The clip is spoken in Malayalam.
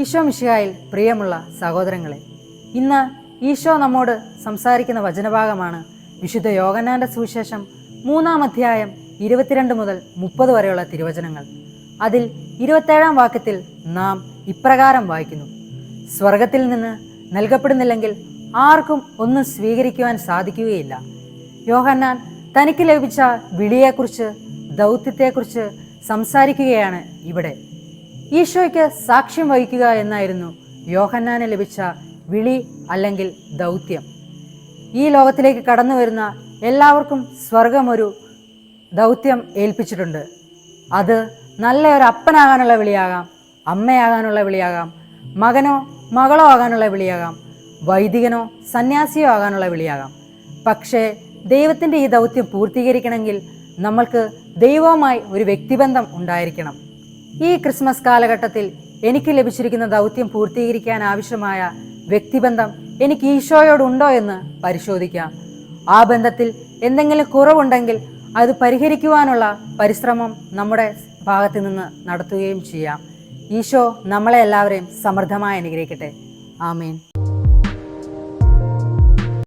ഈശോ മിശിഹായിൽ പ്രിയമുള്ള സഹോദരങ്ങളെ ഇന്ന് ഈശോ നമ്മോട് സംസാരിക്കുന്ന വചനഭാഗമാണ് വിശുദ്ധ യോഗനാന്റെ സുവിശേഷം മൂന്നാം അധ്യായം ഇരുപത്തിരണ്ട് മുതൽ മുപ്പത് വരെയുള്ള തിരുവചനങ്ങൾ. അതിൽ ഇരുപത്തേഴാം വാക്യത്തിൽ നാം ഇപ്രകാരം വായിക്കുന്നു. സ്വർഗത്തിൽ നിന്ന് നൽകപ്പെടുന്നില്ലെങ്കിൽ ആർക്കും ഒന്നും സ്വീകരിക്കുവാൻ സാധിക്കുകയില്ല. യോഹന്നാൻ തനിക്ക് ലഭിച്ച വിളിയെക്കുറിച്ച് ദൗത്യത്തെക്കുറിച്ച് സംസാരിക്കുകയാണ് ഇവിടെ. ഈശോയ്ക്ക് സാക്ഷ്യം വഹിക്കുക എന്നായിരുന്നു യോഹന്നാന് ലഭിച്ച വിളി അല്ലെങ്കിൽ ദൗത്യം. ഈ ലോകത്തിലേക്ക് കടന്നു വരുന്ന എല്ലാവർക്കും സ്വർഗം ഒരു ദൗത്യം ഏൽപ്പിച്ചിട്ടുണ്ട്. അത് നല്ല ഒരു അപ്പനാകാനുള്ള വിളിയാകാം അമ്മയാകാനുള്ള വിളിയാകാം മകനോ മകളോ ആകാനുള്ള വിളിയാകാം വൈദികനോ സന്യാസിയോ ആകാനുള്ള വിളിയാകാം. പക്ഷേ ദൈവത്തിന്റെ ഈ ദൗത്യം പൂർത്തീകരിക്കണമെങ്കിൽ നമ്മൾക്ക് ദൈവവുമായി ഒരു വ്യക്തിബന്ധം ഉണ്ടായിരിക്കണം. ഈ ക്രിസ്മസ് കാലഘട്ടത്തിൽ എനിക്ക് ലഭിച്ചിരിക്കുന്ന ദൗത്യം പൂർത്തീകരിക്കാൻ ആവശ്യമായ വ്യക്തിബന്ധം എനിക്ക് ഈശോയോടുണ്ടോ എന്ന് പരിശോധിക്കാം. ആ ബന്ധത്തിൽ എന്തെങ്കിലും കുറവുണ്ടെങ്കിൽ അത് പരിഹരിക്കുവാനുള്ള പരിശ്രമം നമ്മുടെ ഭാഗത്ത് നിന്ന് നടത്തുകയും ചെയ്യാം. ഈശോ നമ്മളെ എല്ലാവരെയും സമൃദ്ധമായി അനുഗ്രഹിക്കട്ടെ. ആമേൻ.